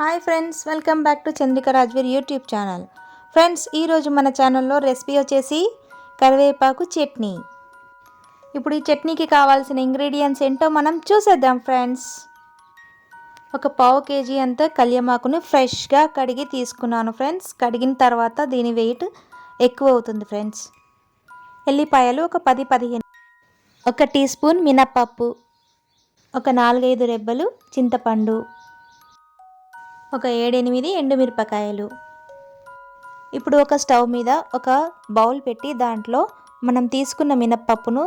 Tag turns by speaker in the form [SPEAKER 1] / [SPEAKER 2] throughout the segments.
[SPEAKER 1] Hi friends welcome back to Chandrika Rajveer YouTube channel. Friends ఈరోజు మన ఛానల్లో recipe వచ్చేసి కరివేపాకు చట్నీ. ఇప్పుడు ఈ చట్నీకి కావాల్సిన ఇంగ్రీడియంట్స్ ఏంటో మనం చూసేద్దాం ఫ్రెండ్స్. ఒక పావు కేజీ అంత కళ్యమాకుని ఫ్రెష్గా కడిగి తీసుకున్నాను ఫ్రెండ్స్. కడిగిన తర్వాత దీని వెయిట్ ఎక్కువ అవుతుంది ఫ్రెండ్స్. ఎల్లిపాయలు ఒక పది పదిహేను ఒక టీ స్పూన్ మినప్పప్పు ఒక నాలుగైదు రెబ్బలు చింతపండు ఒక ఏడెనిమిది ఎండుమిరపకాయలు. ఇప్పుడు ఒక స్టవ్ మీద ఒక బౌల్ పెట్టి దాంట్లో మనం తీసుకున్న మినప్పప్పును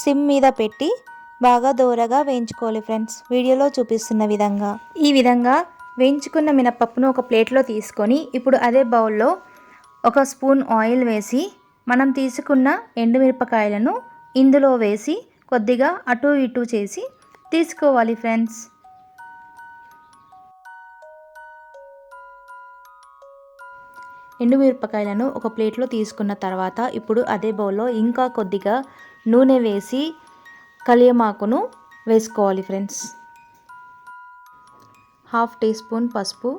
[SPEAKER 1] సిమ్ మీద పెట్టి బాగా దూరగా వేయించుకోవాలి ఫ్రెండ్స్. వీడియోలో చూపిస్తున్న విధంగా. ఈ విధంగా వేయించుకున్న మినప్పప్పును ఒక ప్లేట్లో తీసుకొని ఇప్పుడు అదే బౌల్లో ఒక స్పూన్ ఆయిల్ వేసి మనం తీసుకున్న ఎండుమిరపకాయలను ఇందులో వేసి కొద్దిగా అటు ఇటు చేసి తీసుకోవాలి ఫ్రెండ్స్. ఎండుమిరపకాయలను ఒక ప్లేట్లో తీసుకున్న తర్వాత ఇప్పుడు అదే బౌల్లో ఇంకా కొద్దిగా నూనె వేసి కలియమాకును వేసుకోవాలి ఫ్రెండ్స్. హాఫ్ టీ స్పూన్ పసుపు.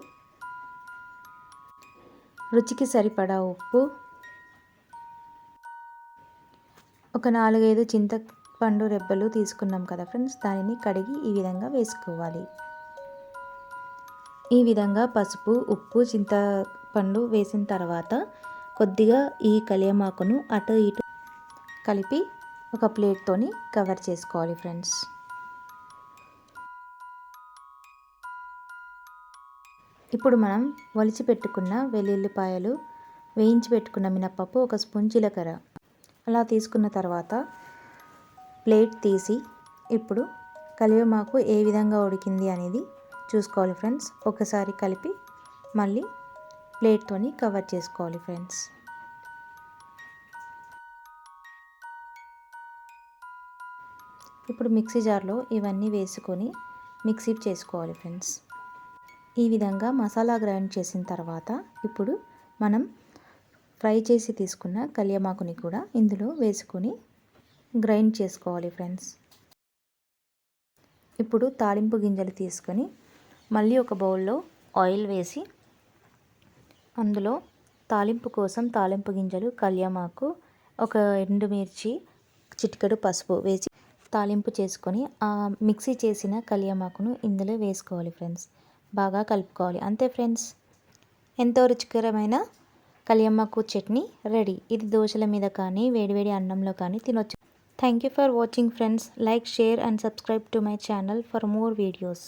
[SPEAKER 1] రుచికి సరిపడా ఉప్పు. ఒక నాలుగైదు చింతపండు రెబ్బలు తీసుకున్నాం కదా ఫ్రెండ్స్. దానిని కడిగి ఈ విధంగా వేసుకోవాలి. ఈ విధంగా పసుపు ఉప్పు చింత పండు వేసిన తర్వాత కొద్దిగా ఈ కలియమాకును అటు ఇటు కలిపి ఒక ప్లేట్తోని కవర్ చేసుకోవాలి ఫ్రెండ్స్. ఇప్పుడు మనం ఒలిచి పెట్టుకున్న వెల్లుల్లిపాయలు వేయించి పెట్టుకున్న మినప్పప్పు ఒక స్పూన్ జీలకర్ర అలా తీసుకున్న తర్వాత ప్లేట్ తీసి ఇప్పుడు కలివేమాకు ఏ విధంగా ఉడికింది అనేది చూసుకోవాలి ఫ్రెండ్స్. ఒకసారి కలిపి మళ్ళీ ప్లేట్తోని కవర్ చేసుకోవాలి ఫ్రెండ్స్. ఇప్పుడు మిక్సీ జార్లో ఇవన్నీ వేసుకొని మిక్సీ చేసుకోవాలి ఫ్రెండ్స్. ఈ విధంగా మసాలా గ్రైండ్ చేసిన తర్వాత ఇప్పుడు మనం ఫ్రై చేసి తీసుకున్న కళ్యమాకుని కూడా ఇందులో వేసుకొని గ్రైండ్ చేసుకోవాలి ఫ్రెండ్స్. ఇప్పుడు తాలింపు గింజలు తీసుకొని మళ్ళీ ఒక బౌల్లో ఆయిల్ వేసి అందులో తాలింపు కోసం తాలింపు గింజలు కళ్యామాకు ఒక ఎండుమిర్చి చిటికెడు పసుపు వేసి తాలింపు చేసుకొని ఆ మిక్సీ చేసిన కలియమాకును ఇందులో వేసుకోవాలి ఫ్రెండ్స్. బాగా కలుపుకోవాలి. అంతే ఫ్రెండ్స్. ఎంతో రుచికరమైన కళ్యామాకు చట్నీ రెడీ. ఇది దోశల మీద కానీ వేడివేడి అన్నంలో కానీ తినొచ్చు. Thank you for watching friends like share and subscribe to my channel for more videos